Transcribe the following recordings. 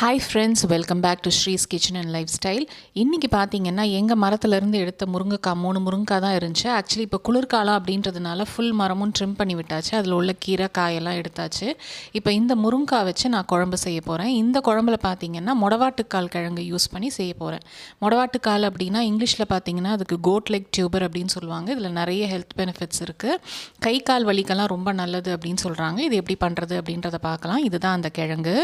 Hi friends welcome back to Sri's kitchen and lifestyle இன்றைக்கி பார்த்தீங்கன்னா எங்கள் மரத்துலேருந்து எடுத்த முருங்கைக்காய் மூணு முருங்கைக்காய் தான் இருந்துச்சு. ஆக்சுவலி இப்போ குளிர்காலம் அப்படின்றதுனால ஃபுல் மரமும் ட்ரிம் பண்ணி விட்டாச்சு. அதில் உள்ள கீரை காயெல்லாம் எடுத்தாச்சு. இப்போ இந்த முருங்கைக்காய் வச்சு நான் குழம்பு செய்ய போகிறேன் இந்த குழம்புல பார்த்தீங்கன்னா மொடவாட்டுக்கால் கிழங்கு யூஸ் பண்ணி செய்ய போகிறேன் மொடவாட்டுக்கால் அப்படின்னா இங்கிலீஷில் பார்த்தீங்கன்னா அதுக்கு கோட் லெக் டியூபர் அப்படின்னு சொல்லுவாங்க. இதில் நிறைய ஹெல்த் பெனிஃபிட்ஸ் இருக்குது கை கால் வலிக்கெல்லாம் ரொம்ப நல்லது அப்படின்னு சொல்கிறாங்க இது எப்படி பண்ணுறது அப்படின்றத பார்க்கலாம். இதுதான் அந்த கிழங்கு.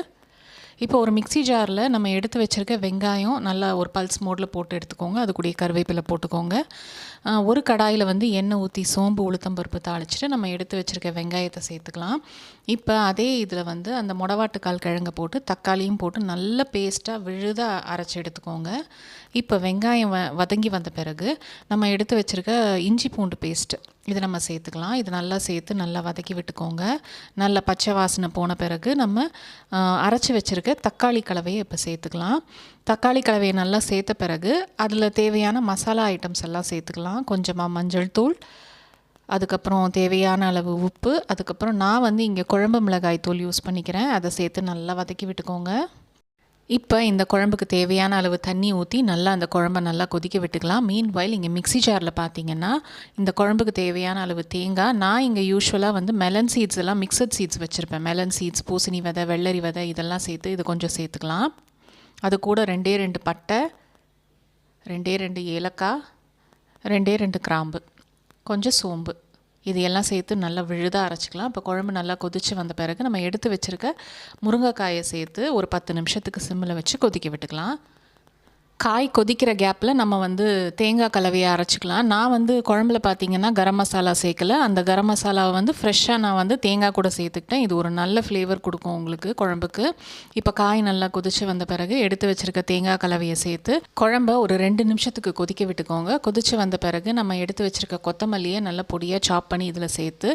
இப்போ ஒரு மிக்சி ஜாரில் நம்ம எடுத்து வச்சுருக்க வெங்காயம் நல்லா ஒரு பல்ஸ் மோடில் போட்டு எடுத்துக்கோங்க. அது கூடிய கருவேப்பிலை போட்டுக்கோங்க. ஒரு கடாயில் வந்து எண்ணெய் ஊற்றி சோம்பு உளுத்தம்பருப்பு தாளிச்சிட்டு நம்ம எடுத்து வச்சுருக்க வெங்காயத்தை சேர்த்துக்கலாம். இப்போ அதே இதில் வந்து அந்த முடவாட்டுக்கால் கிழங்க போட்டு தக்காளியும் போட்டு நல்ல பேஸ்ட்டாக விழுதாக அரைச்சி எடுத்துக்கோங்க. இப்போ வெங்காயம் வ வதங்கி வந்த பிறகு நம்ம எடுத்து வச்சுருக்க இஞ்சி பூண்டு பேஸ்ட்டு இதை நம்ம சேர்த்துக்கலாம். இது நல்லா சேர்த்து நல்லா வதக்கி விட்டுக்கோங்க. நல்ல பச்சை வாசனை போன பிறகு நம்ம அரைச்சி வச்சுருக்க தக்காளி கலவையை இப்போ சேர்த்துக்கலாம். தக்காளி கலவையை நல்லா சேர்த்த பிறகு அதில் தேவையான மசாலா ஐட்டம்ஸ் எல்லாம் சேர்த்துக்கலாம். கொஞ்சமாக மஞ்சள் தூள் அதுக்கப்புறம் தேவையான அளவு உப்பு அதுக்கப்புறம் நான் வந்து இங்கே குழம்பு மிளகாய் தூள் யூஸ் பண்ணிக்கிறேன். அதை சேர்த்து நல்லா வதக்கி விட்டுக்கோங்க. இப்போ இந்த குழம்புக்கு தேவையான அளவு தண்ணி ஊற்றி நல்லா அந்த குழம்ப நல்லா கொதிக்க விட்டுக்கலாம். மீன் வயல் இங்கே மிக்சி ஜாரில் பார்த்தீங்கன்னா இந்த குழம்புக்கு தேவையான அளவு தேங்காய் நான் இங்கே யூஸ்வலாக வந்து மெலன் சீட்ஸ் எல்லாம் மிக்சட் சீட்ஸ் வச்சுருப்பேன். மெலன் சீட்ஸ் பூசணி விதை வெள்ளரி விதை இதெல்லாம் சேர்த்து இது கொஞ்சம் சேர்த்துக்கலாம். அது கூட ரெண்டே ரெண்டு பட்டை ரெண்டே ரெண்டு ஏலக்காய் ரெண்டே ரெண்டு கிராம்பு கொஞ்சம் சோம்பு. இது எல்லாம் சேர்த்து நல்லா விழுதாக அரைச்சிக்கலாம். இப்போ குழம்பு நல்லா கொதித்து வந்த பிறகு நம்ம எடுத்து வச்சுருக்க முருங்கைக்காயை சேர்த்து ஒரு பத்து நிமிஷத்துக்கு சிம்மில் வச்சு கொதிக்க விட்டுக்கலாம். காய் கொதிக்கிற கேப்பில் நம்ம வந்து தேங்காய் கலவையை அரைச்சிக்கலாம். நான் வந்து குழம்புல பார்த்தீங்கன்னா கரம் மசாலா சேர்க்கல. அந்த கரம் மசாலாவை வந்து ஃப்ரெஷ்ஷாக நான் வந்து தேங்காய் கூட சேர்த்துக்கிட்டேன். இது ஒரு நல்ல ஃப்ளேவர் கொடுக்கும் உங்களுக்கு குழம்புக்கு. இப்போ காய் நல்லா கொதிச்சு வந்த பிறகு எடுத்து வச்சுருக்க தேங்காய் கலவையை சேர்த்து குழம்ப ஒரு ரெண்டு நிமிஷத்துக்கு கொதிக்க விட்டுக்கோங்க. கொதிச்சு வந்த பிறகு நம்ம எடுத்து வச்சுருக்க கொத்தமல்லியை நல்லா பொடியாக சாப் பண்ணி இதில் சேர்த்து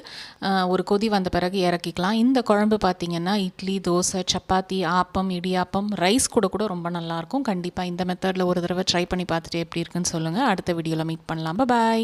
ஒரு கொதி வந்த பிறகு இறக்கிக்கலாம். இந்த குழம்பு பார்த்தீங்கன்னா இட்லி தோசை சப்பாத்தி ஆப்பம் இடியாப்பம் ரைஸ் கூட கூட ரொம்ப நல்லாயிருக்கும் கண்டிப்பாக இந்த மெத்தட் ஒரு தடவை ட்ரை பண்ணி பார்த்துட்டு எப்படி இருக்குன்னு சொல்லுங்கள் அடுத்த வீடியோவில் மீட் பண்ணலாம். பாய்